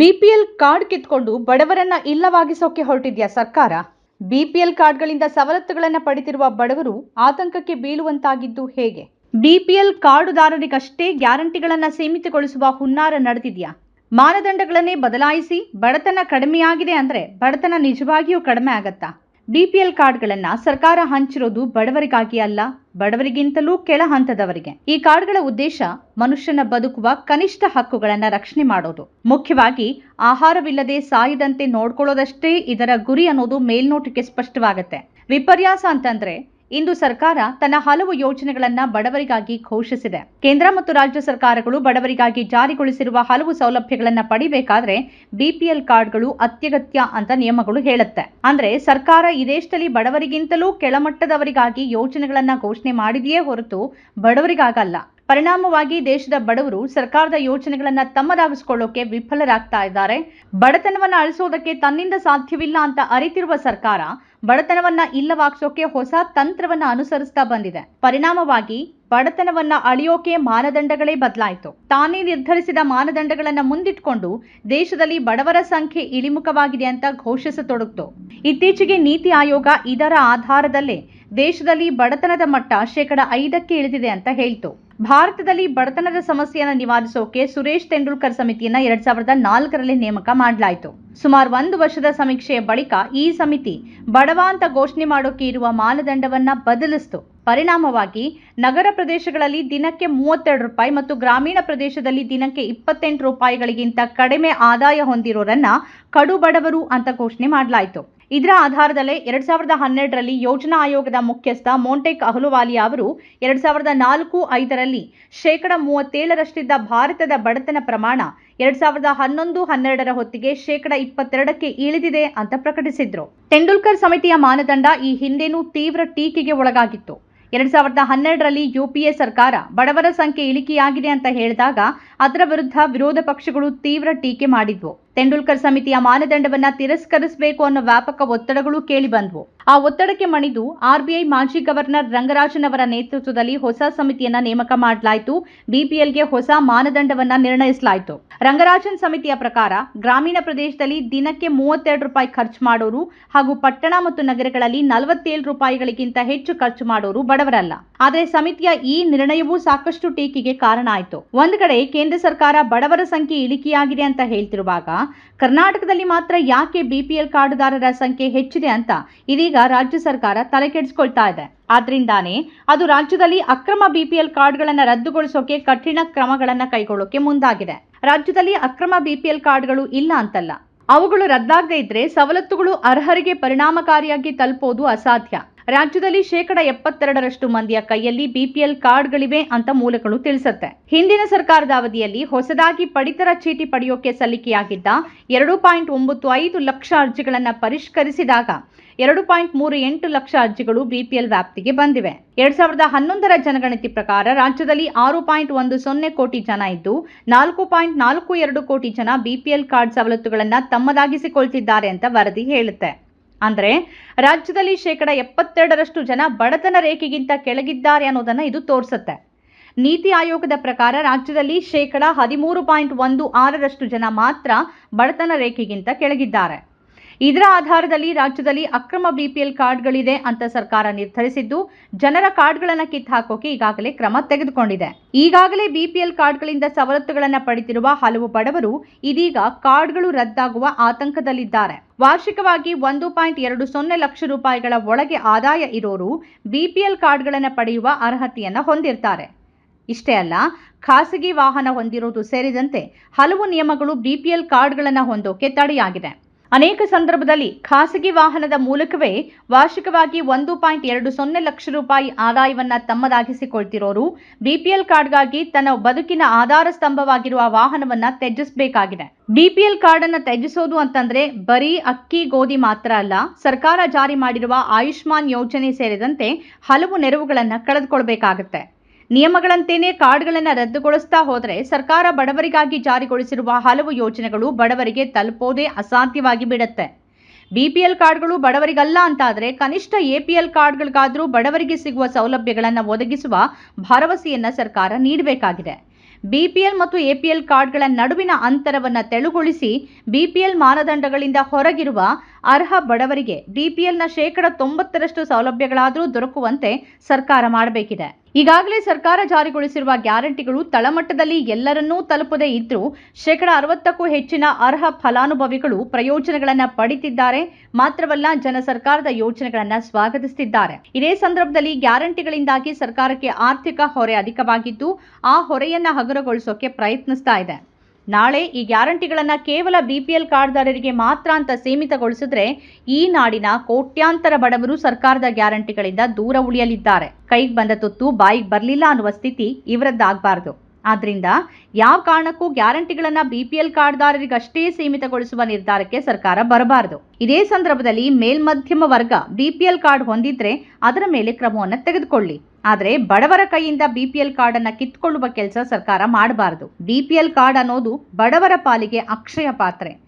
BPL card ಕಿತ್ಕೊಂಡು ಬಡವರನ್ನ ಇಲ್ಲವಾಗಿಸೋಕೆ ಹೊರಟಿದ್ಯಾ ಸರ್ಕಾರ? BPL ಕಾರ್ಡ್ಗಳಿಂದ ಸವಲತ್ತುಗಳನ್ನು ಪಡೆದಿರುವ ಬಡವರು ಆತಂಕಕ್ಕೆ ಬೀಳುವಂತಾಗಿದ್ದು ಹೇಗೆ? ಬಿಪಿಎಲ್ ಕಾರ್ಡುದಾರರಿಗಷ್ಟೇ ಗ್ಯಾರಂಟಿಗಳನ್ನು ಸೀಮಿತಗೊಳಿಸುವ ಹುನ್ನಾರ ನಡೆದಿದೆಯಾ? ಮಾನದಂಡಗಳನ್ನೇ ಬದಲಾಯಿಸಿ ಬಡತನ ಕಡಿಮೆಯಾಗಿದೆ ಅಂದ್ರೆ ಬಡತನ ನಿಜವಾಗಿಯೂ ಕಡಿಮೆ ಆಗತ್ತಾ? ಬಿಪಿಎಲ್ ಕಾರ್ಡ್ಗಳನ್ನು ಸರ್ಕಾರ ಹಂಚಿರೋದು ಬಡವರಿಗಾಗಿ ಅಲ್ಲ, ಬಡವರಿಗಿಂತಲೂ ಕೆಳ ಹಂತದವರಿಗೆ. ಈ ಕಾರ್ಡ್ಗಳ ಉದ್ದೇಶ ಮನುಷ್ಯನ ಬದುಕುವ ಕನಿಷ್ಠ ಹಕ್ಕುಗಳನ್ನ ರಕ್ಷಣೆ ಮಾಡೋದು. ಮುಖ್ಯವಾಗಿ ಆಹಾರವಿಲ್ಲದೆ ಸಾಯದಂತೆ ನೋಡ್ಕೊಳ್ಳೋದಷ್ಟೇ ಇದರ ಗುರಿ ಅನ್ನೋದು ಮೇಲ್ನೋಟಕ್ಕೆ ಸ್ಪಷ್ಟವಾಗತ್ತೆ. ವಿಪರ್ಯಾಸ ಅಂತಂದ್ರೆ ಇಂದು ಸರ್ಕಾರ ತನ್ನ ಹಲವು ಯೋಜನೆಗಳನ್ನ ಬಡವರಿಗಾಗಿ ಘೋಷಿಸಿದೆ. ಕೇಂದ್ರ ಮತ್ತು ರಾಜ್ಯ ಸರ್ಕಾರಗಳು ಬಡವರಿಗಾಗಿ ಜಾರಿಗೊಳಿಸಿರುವ ಹಲವು ಸೌಲಭ್ಯಗಳನ್ನು ಪಡಿಬೇಕಾದ್ರೆ ಬಿಪಿಎಲ್ ಕಾರ್ಡ್ಗಳು ಅತ್ಯಗತ್ಯ ಅಂತ ನಿಯಮಗಳು ಹೇಳುತ್ತೆ. ಅಂದ್ರೆ ಸರ್ಕಾರ ಈ ದೇಶದಲ್ಲಿ ಬಡವರಿಗಿಂತಲೂ ಕೆಳಮಟ್ಟದವರಿಗಾಗಿ ಯೋಜನೆಗಳನ್ನ ಘೋಷಣೆ ಮಾಡಿದೆಯೇ ಹೊರತು ಬಡವರಿಗಾಗಲ್ಲ. ಪರಿಣಾಮವಾಗಿ ದೇಶದ ಬಡವರು ಸರ್ಕಾರದ ಯೋಜನೆಗಳನ್ನ ತಮ್ಮದಾಗಿಸಿಕೊಳ್ಳೋಕೆ ವಿಫಲರಾಗ್ತಾ ಇದ್ದಾರೆ. ಬಡತನವನ್ನ ಅಳಿಸೋದಕ್ಕೆ ತನ್ನಿಂದ ಸಾಧ್ಯವಿಲ್ಲ ಅಂತ ಅರಿತಿರುವ ಸರ್ಕಾರ ಬಡತನವನ್ನ ಇಲ್ಲವಾಗ್ಸೋಕೆ ಹೊಸ ತಂತ್ರವನ್ನ ಅನುಸರಿಸ್ತಾ ಬಂದಿದೆ. ಪರಿಣಾಮವಾಗಿ ಬಡತನವನ್ನ ಅಳಿಯೋಕೆ ಮಾನದಂಡಗಳೇ ಬದಲಾಯಿತು. ತಾನೇ ನಿರ್ಧರಿಸಿದ ಮಾನದಂಡಗಳನ್ನ ಮುಂದಿಟ್ಕೊಂಡು ದೇಶದಲ್ಲಿ ಬಡವರ ಸಂಖ್ಯೆ ಇಳಿಮುಖವಾಗಿದೆ ಅಂತ ಘೋಷಿಸತೊಡಗಿತು. ಇತ್ತೀಚೆಗೆ ನೀತಿ ಆಯೋಗ ಇದರ ಆಧಾರದಲ್ಲೇ ದೇಶದಲ್ಲಿ ಬಡತನದ ಮಟ್ಟ ಶೇಕಡ ಐದಕ್ಕೆ ಇಳಿದಿದೆ ಅಂತ ಹೇಳ್ತು. ಭಾರತದಲ್ಲಿ ಬಡತನದ ಸಮಸ್ಯೆಯನ್ನು ನಿವಾರಿಸೋಕೆ ಸುರೇಶ್ ತೆಂಡೂಲ್ಕರ್ ಸಮಿತಿಯನ್ನ ಎರಡ್ ಸಾವಿರದ ನಾಲ್ಕರಲ್ಲಿ ನೇಮಕ ಮಾಡಲಾಯಿತು. ಸುಮಾರು ಒಂದು ವರ್ಷದ ಸಮೀಕ್ಷೆಯ ಬಳಿಕ ಈ ಸಮಿತಿ ಬಡವ ಅಂತ ಘೋಷಣೆ ಮಾಡೋಕೆ ಇರುವ ಮಾನದಂಡವನ್ನ ಬದಲಿಸಿತು. ಪರಿಣಾಮವಾಗಿ ನಗರ ಪ್ರದೇಶಗಳಲ್ಲಿ ದಿನಕ್ಕೆ ಮೂವತ್ತೆರಡು ರೂಪಾಯಿ ಮತ್ತು ಗ್ರಾಮೀಣ ಪ್ರದೇಶದಲ್ಲಿ ದಿನಕ್ಕೆ ಇಪ್ಪತ್ತೆಂಟು ರೂಪಾಯಿಗಳಿಗಿಂತ ಕಡಿಮೆ ಆದಾಯ ಹೊಂದಿರೋರನ್ನ ಕಡು ಬಡವರು ಅಂತ ಘೋಷಣೆ ಮಾಡಲಾಯಿತು. ಇದರ ಆಧಾರದಲ್ಲೇ ಎರಡ್ ಸಾವಿರದ ಹನ್ನೆರಡರಲ್ಲಿ ಯೋಜನಾ ಆಯೋಗದ ಮುಖ್ಯಸ್ಥ ಮೋಂಟೆಕ್ ಅಹಲುವಾಲಿಯಾ ಅವರು ಎರಡ್ ಸಾವಿರದ ನಾಲ್ಕು ಐದರಲ್ಲಿ ಶೇಕಡ ಮೂವತ್ತೇಳರಷ್ಟಿದ್ದ ಭಾರತದ ಬಡತನ ಪ್ರಮಾಣ ಎರಡ್ ಸಾವಿರದ ಹನ್ನೊಂದು ಹನ್ನೆರಡರ ಹೊತ್ತಿಗೆ ಶೇಕಡ ಇಪ್ಪತ್ತೆರಡಕ್ಕೆ ಇಳಿದಿದೆ ಅಂತ ಪ್ರಕಟಿಸಿದ್ರು. ತೆಂಡೂಲ್ಕರ್ ಸಮಿತಿಯ ಮಾನದಂಡ ಈ ಹಿಂದೆನೂ ತೀವ್ರ ಟೀಕೆಗೆ ಒಳಗಾಗಿತ್ತು. ಎರಡ್ ಸಾವಿರದ ಹನ್ನೆರಡರಲ್ಲಿ ಯುಪಿಎ ಸರ್ಕಾರ ಬಡವರ ಸಂಖ್ಯೆ ಇಳಿಕೆಯಾಗಿದೆ ಅಂತ ಹೇಳಿದಾಗ ಅದರ ವಿರುದ್ಧ ವಿರೋಧ ಪಕ್ಷಗಳು ತೀವ್ರ ಟೀಕೆ ಮಾಡಿದ್ವು. ತೆಂಡೂಲ್ಕರ್ ಸಮಿತಿಯ ಮಾನದಂಡವನ್ನ ತಿರಸ್ಕರಿಸಬೇಕು ಅನ್ನೋ ವ್ಯಾಪಕ ಒತ್ತಡಗಳು ಕೇಳಿ ಬಂದವು. ಆ ಒತ್ತಡಕ್ಕೆ ಮಣಿದು ಆರ್ಬಿಐ ಮಾಜಿ ಗವರ್ನರ್ ರಂಗರಾಜನ್ ಅವರ ನೇತೃತ್ವದಲ್ಲಿ ಹೊಸ ಸಮಿತಿಯನ್ನ ನೇಮಕ ಮಾಡಲಾಯಿತು. ಬಿಪಿಎಲ್ಗೆ ಹೊಸ ಮಾನದಂಡವನ್ನ ನಿರ್ಣಯಿಸಲಾಯಿತು. ರಂಗರಾಜನ್ ಸಮಿತಿಯ ಪ್ರಕಾರ ಗ್ರಾಮೀಣ ಪ್ರದೇಶದಲ್ಲಿ ದಿನಕ್ಕೆ ಮೂವತ್ತೆರಡು ರೂಪಾಯಿ ಖರ್ಚು ಮಾಡೋರು ಹಾಗೂ ಪಟ್ಟಣ ಮತ್ತು ನಗರಗಳಲ್ಲಿ ನಲವತ್ತೇಳು ರೂಪಾಯಿಗಳಿಗಿಂತ ಹೆಚ್ಚು ಖರ್ಚು ಮಾಡೋರು ಬಡವರಲ್ಲ. ಆದರೆ ಸಮಿತಿಯ ಈ ನಿರ್ಣಯವೂ ಸಾಕಷ್ಟು ಟೀಕೆಗೆ ಕಾರಣ ಆಯಿತು. ಒಂದು ಕಡೆ ಕೇಂದ್ರ ಸರ್ಕಾರ ಬಡವರ ಸಂಖ್ಯೆ ಇಳಿಕೆಯಾಗಿದೆ ಅಂತ ಹೇಳ್ತಿರುವಾಗ ಕರ್ನಾಟಕದಲ್ಲಿ ಮಾತ್ರ ಯಾಕೆ ಬಿಪಿಎಲ್ ಕಾರ್ಡ್ದಾರರ ಸಂಖ್ಯೆ ಹೆಚ್ಚಿದೆ ಅಂತ ಇದೀಗ ರಾಜ್ಯ ಸರ್ಕಾರ ತಲೆ ಕೆಡಿಸ್ಕೊಳ್ತಾ ಇದೆ. ಆದ್ರಿಂದಾನೇ ಅದು ರಾಜ್ಯದಲ್ಲಿ ಅಕ್ರಮ ಬಿಪಿಎಲ್ ಕಾರ್ಡ್ಗಳನ್ನು ರದ್ದುಗೊಳಿಸೋಕೆ ಕಠಿಣ ಕ್ರಮಗಳನ್ನು ಕೈಗೊಳ್ಳೋಕೆ ಮುಂದಾಗಿದೆ. ರಾಜ್ಯದಲ್ಲಿ ಅಕ್ರಮ ಬಿಪಿಎಲ್ ಕಾರ್ಡ್ಗಳು ಇಲ್ಲ ಅಂತಲ್ಲ. ಅವುಗಳು ರದ್ದಾಗದೇ ಇದ್ರೆ ಸವಲತ್ತುಗಳು ಅರ್ಹರಿಗೆ ಪರಿಣಾಮಕಾರಿಯಾಗಿ ತಲುಪೋದು ಅಸಾಧ್ಯ. ರಾಜ್ಯದಲ್ಲಿ ಶೇಕಡ ಎಪ್ಪತ್ತೆರಡರಷ್ಟು ಮಂದಿಯ ಕೈಯಲ್ಲಿ ಬಿಪಿಎಲ್ ಕಾರ್ಡ್ಗಳಿವೆ ಅಂತ ಮೂಲಗಳು ತಿಳಿಸುತ್ತೆ. ಹಿಂದಿನ ಸರ್ಕಾರದ ಅವಧಿಯಲ್ಲಿ ಹೊಸದಾಗಿ ಪಡಿತರ ಚೀಟಿ ಪಡೆಯೋಕೆ ಸಲ್ಲಿಕೆಯಾಗಿದ್ದ ಎರಡು ಪಾಯಿಂಟ್ ಒಂಬತ್ತು ಐದು ಲಕ್ಷ ಅರ್ಜಿಗಳನ್ನು ಪರಿಷ್ಕರಿಸಿದಾಗ ಎರಡು ಪಾಯಿಂಟ್ ಮೂರು ಎಂಟು ಲಕ್ಷ ಅರ್ಜಿಗಳು ಬಿಪಿಎಲ್ ವ್ಯಾಪ್ತಿಗೆ ಬಂದಿವೆ. ಎರಡ್ ಸಾವಿರದ ಹನ್ನೊಂದರ ಜನಗಣತಿ ಪ್ರಕಾರ ರಾಜ್ಯದಲ್ಲಿ ಆರು ಪಾಯಿಂಟ್ ಒಂದು ಸೊನ್ನೆ ಕೋಟಿ ಜನ ಇದ್ದು, ನಾಲ್ಕು ಪಾಯಿಂಟ್ ನಾಲ್ಕು ಎರಡು ಕೋಟಿ ಜನ ಬಿಪಿಎಲ್ ಕಾರ್ಡ್ ಸವಲತ್ತುಗಳನ್ನು ತಮ್ಮದಾಗಿಸಿಕೊಳ್ತಿದ್ದಾರೆ ಅಂತ ವರದಿ ಹೇಳುತ್ತೆ. ಅಂದ್ರೆ ರಾಜ್ಯದಲ್ಲಿ ಶೇಕಡ ಎಪ್ಪತ್ತೆರಡರಷ್ಟು ಜನ ಬಡತನ ರೇಖೆಗಿಂತ ಕೆಳಗಿದ್ದಾರೆ ಅನ್ನೋದನ್ನು ಇದು ತೋರಿಸುತ್ತೆ. ನೀತಿ ಆಯೋಗದ ಪ್ರಕಾರ ರಾಜ್ಯದಲ್ಲಿ ಶೇಕಡ ಹದಿಮೂರು ಪಾಯಿಂಟ್ ಒಂದು ಆರರಷ್ಟು ಜನ ಮಾತ್ರ ಬಡತನ ರೇಖೆಗಿಂತ ಕೆಳಗಿದ್ದಾರೆ. ಇದರ ಆಧಾರದಲ್ಲಿ ರಾಜ್ಯದಲ್ಲಿ ಅಕ್ರಮ ಬಿಪಿಎಲ್ ಕಾರ್ಡ್ಗಳಿದೆ ಅಂತ ಸರ್ಕಾರ ನಿರ್ಧರಿಸಿದ್ದು, ಜನರ ಕಾರ್ಡ್ಗಳನ್ನು ಕಿತ್ತು ಹಾಕೋಕೆ ಈಗಾಗಲೇ ಕ್ರಮ ತೆಗೆದುಕೊಂಡಿದೆ. ಈಗಾಗಲೇ ಬಿಪಿಎಲ್ ಕಾರ್ಡ್ಗಳಿಂದ ಸವಲತ್ತುಗಳನ್ನು ಪಡೆದಿರುವ ಹಲವು ಬಡವರು ಇದೀಗ ಕಾರ್ಡ್ಗಳು ರದ್ದಾಗುವ ಆತಂಕದಲ್ಲಿದ್ದಾರೆ. ವಾರ್ಷಿಕವಾಗಿ ಒಂದು ಪಾಯಿಂಟ್ ಎರಡು ಸೊನ್ನೆ ಲಕ್ಷ ರೂಪಾಯಿಗಳ ಒಳಗೆ ಆದಾಯ ಇರೋರು ಬಿಪಿಎಲ್ ಕಾರ್ಡ್ಗಳನ್ನು ಪಡೆಯುವ ಅರ್ಹತೆಯನ್ನು ಹೊಂದಿರ್ತಾರೆ. ಇಷ್ಟೇ ಅಲ್ಲ, ಖಾಸಗಿ ವಾಹನ ಹೊಂದಿರುವುದು ಸೇರಿದಂತೆ ಹಲವು ನಿಯಮಗಳು ಬಿಪಿಎಲ್ ಕಾರ್ಡ್ಗಳನ್ನು ಹೊಂದೋಕೆ ತಡೆಯಾಗಿದೆ. ಅನೇಕ ಸಂದರ್ಭದಲ್ಲಿ ಖಾಸಗಿ ವಾಹನದ ಮೂಲಕವೇ ವಾರ್ಷಿಕವಾಗಿ ಒಂದು ಪಾಯಿಂಟ್ ಎರಡು ಸೊನ್ನೆ ಲಕ್ಷ ರೂಪಾಯಿ ಆದಾಯವನ್ನು ತಮ್ಮದಾಗಿಸಿಕೊಳ್ತಿರೋರು. ಬಿಪಿಎಲ್ ಕಾರ್ಡ್ಗಾಗಿ ತನ್ನ ಬದುಕಿನ ಆಧಾರ ಸ್ತಂಭವಾಗಿರುವ ವಾಹನವನ್ನ ತ್ಯಜಿಸಬೇಕಾಗಿದೆ. ಬಿಪಿಎಲ್ ಕಾರ್ಡ್ ಅನ್ನ ತ್ಯಜಿಸೋದು ಅಂತಂದ್ರೆ ಬರೀ ಅಕ್ಕಿ ಗೋಧಿ ಮಾತ್ರ ಅಲ್ಲ, ಸರ್ಕಾರ ಜಾರಿ ಮಾಡಿರುವ ಆಯುಷ್ಮಾನ್ ಯೋಜನೆ ಸೇರಿದಂತೆ ಹಲವು ನೆರವುಗಳನ್ನು ಕಳೆದುಕೊಳ್ಬೇಕಾಗತ್ತೆ. ನಿಯಮಗಳಂತೆಯೇ ಕಾರ್ಡ್ಗಳನ್ನು ರದ್ದುಗೊಳಿಸ್ತಾ ಹೋದರೆ ಸರ್ಕಾರ ಬಡವರಿಗಾಗಿ ಜಾರಿಗೊಳಿಸಿರುವ ಹಲವು ಯೋಜನೆಗಳು ಬಡವರಿಗೆ ತಲುಪೋದೇ ಅಸಾಧ್ಯವಾಗಿ ಬಿಡುತ್ತೆ. ಬಿಪಿಎಲ್ ಕಾರ್ಡ್ಗಳು ಬಡವರಿಗಲ್ಲ ಅಂತಾದರೆ ಕನಿಷ್ಠ ಎಪಿಎಲ್ ಕಾರ್ಡ್ಗಳಿಗಾದರೂ ಬಡವರಿಗೆ ಸಿಗುವ ಸೌಲಭ್ಯಗಳನ್ನು ಒದಗಿಸುವ ಭರವಸೆಯನ್ನು ಸರ್ಕಾರ ನೀಡಬೇಕಾಗಿದೆ. ಬಿಪಿಎಲ್ ಮತ್ತು ಎಪಿಎಲ್ ಕಾರ್ಡ್ಗಳ ನಡುವಿನ ಅಂತರವನ್ನು ತೆಳುಗೊಳಿಸಿ ಬಿಪಿಎಲ್ ಮಾನದಂಡಗಳಿಂದ ಹೊರಗಿರುವ ಅರ್ಹ ಬಡವರಿಗೆ ಬಿಪಿಎಲ್ನ ಶೇಕಡ ತೊಂಬತ್ತರಷ್ಟು ಸೌಲಭ್ಯಗಳಾದರೂ ದೊರಕುವಂತೆ ಸರ್ಕಾರ ಮಾಡಬೇಕಿದೆ. ಈಗಾಗಲೇ ಸರ್ಕಾರ ಜಾರಿಗೊಳಿಸಿರುವ ಗ್ಯಾರಂಟಿಗಳು ತಳಮಟ್ಟದಲ್ಲಿ ಎಲ್ಲರನ್ನೂ ತಲುಪದೇ ಇದ್ರೂ ಶೇಕಡ ಅರವತ್ತಕ್ಕೂ ಹೆಚ್ಚಿನ ಅರ್ಹ ಫಲಾನುಭವಿಗಳು ಪ್ರಯೋಜನಗಳನ್ನು ಪಡಿತಿದ್ದಾರೆ. ಮಾತ್ರವಲ್ಲ, ಜನ ಸರ್ಕಾರದ ಯೋಜನೆಗಳನ್ನು ಸ್ವಾಗತಿಸುತ್ತಿದ್ದಾರೆ ಇದೇ ಸಂದರ್ಭದಲ್ಲಿ ಗ್ಯಾರಂಟಿಗಳಿಂದಾಗಿ ಸರ್ಕಾರಕ್ಕೆ ಆರ್ಥಿಕ ಹೊರೆ ಅಧಿಕವಾಗಿದ್ದು, ಆ ಹೊರೆಯನ್ನು ಹಗುರಗೊಳಿಸೋಕೆ ಪ್ರಯತ್ನಿಸ್ತಾ ಇದೆ. ನಾಳೆ ಈ ಗ್ಯಾರಂಟಿಗಳನ್ನು ಕೇವಲ ಬಿಪಿಎಲ್ ಕಾರ್ಡ್ದಾರರಿಗೆ ಮಾತ್ರ ಅಂತ ಸೀಮಿತಗೊಳಿಸಿದ್ರೆ ಈ ನಾಡಿನ ಕೋಟ್ಯಾಂತರ ಬಡವರು ಸರ್ಕಾರದ ಗ್ಯಾರಂಟಿಗಳಿಂದ ದೂರ ಉಳಿಯಲಿದ್ದಾರೆ. ಕೈಗೆ ಬಂದ ತುತ್ತು ಬಾಯಿಗೆ ಬರಲಿಲ್ಲ ಅನ್ನುವ ಸ್ಥಿತಿ ಇವರದ್ದಾಗಬಾರ್ದು. ಆದ್ರಿಂದ ಯಾವ ಕಾರಣಕ್ಕೂ ಗ್ಯಾರಂಟಿಗಳನ್ನ ಬಿಪಿಎಲ್ ಕಾರ್ಡ್ದಾರರಿಗಷ್ಟೇ ಸೀಮಿತಗೊಳಿಸುವ ನಿರ್ಧಾರಕ್ಕೆ ಸರ್ಕಾರ ಬರಬಾರದು. ಇದೇ ಸಂದರ್ಭದಲ್ಲಿ ಮೇಲ್ಮಧ್ಯಮ ವರ್ಗ ಬಿಪಿಎಲ್ ಕಾರ್ಡ್ ಹೊಂದಿದ್ರೆ ಅದರ ಮೇಲೆ ಕ್ರಮವನ್ನು ತೆಗೆದುಕೊಳ್ಳಿ. ಆದರೆ ಬಡವರ ಕೈಯಿಂದ ಬಿಪಿಎಲ್ ಕಾರ್ಡ್ ಅನ್ನ ಕಿತ್ಕೊಳ್ಳುವ ಕೆಲಸ ಸರ್ಕಾರ ಮಾಡಬಾರದು. ಬಿಪಿಎಲ್ ಕಾರ್ಡ್ ಅನ್ನೋದು ಬಡವರ ಪಾಲಿಗೆ ಅಕ್ಷಯ ಪಾತ್ರೆ.